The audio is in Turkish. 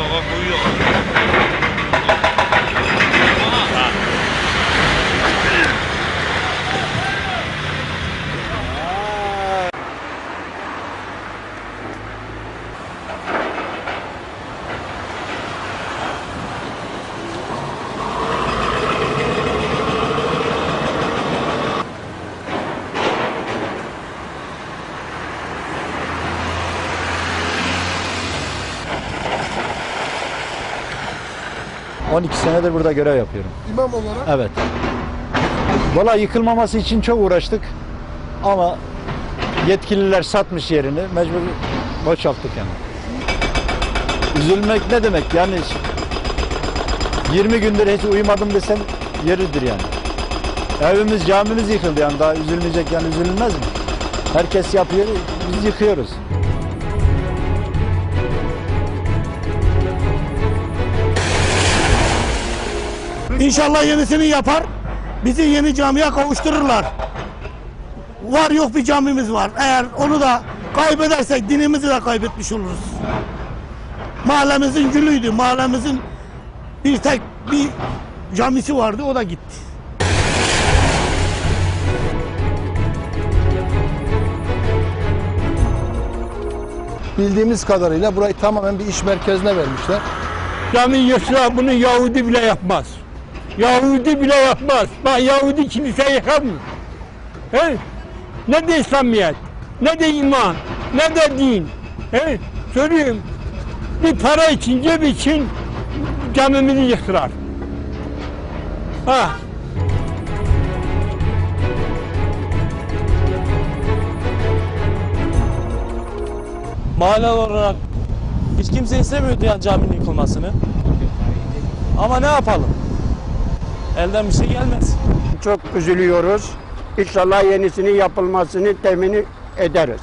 barracuda. 12 senedir burada görev yapıyorum. İmam olarak Evet. Valla yıkılmaması için çok uğraştık ama yetkililer satmış yerini mecbur boşalttık yani. Üzülmek ne demek yani 20 gündür hiç uyumadım desem yeridir yani. Evimiz camimiz yıkıldı yani daha üzülmeyecek yani üzülünmez mi? Herkes yapıyor biz yıkıyoruz. İnşallah yenisini yapar. Bizi yeni camiye kavuştururlar. Var yok bir camimiz var. Eğer onu da kaybedersek dinimizi de kaybetmiş oluruz. Mahallemizin gülüydü. Mahallemizin bir tek bir camisi vardı o da gitti. Bildiğimiz kadarıyla burayı tamamen bir iş merkezine vermişler. Cami yıksa bunu Yahudi bile yapmaz. Yahudi bile yapmaz. Bak Yahudi kilise yıkar mı? He? Ne de İslamiyet, ne de iman, ne de din. He? Söyleyeyim. Bir para için, cep için camimizi yıktılar. Ha. mahalle olarak hiç kimse istemiyordu yani caminin yıkılmasını. Ama ne yapalım? Elden bir şey gelmez. Çok üzülüyoruz. İnşallah yenisinin yapılmasını temin ederiz.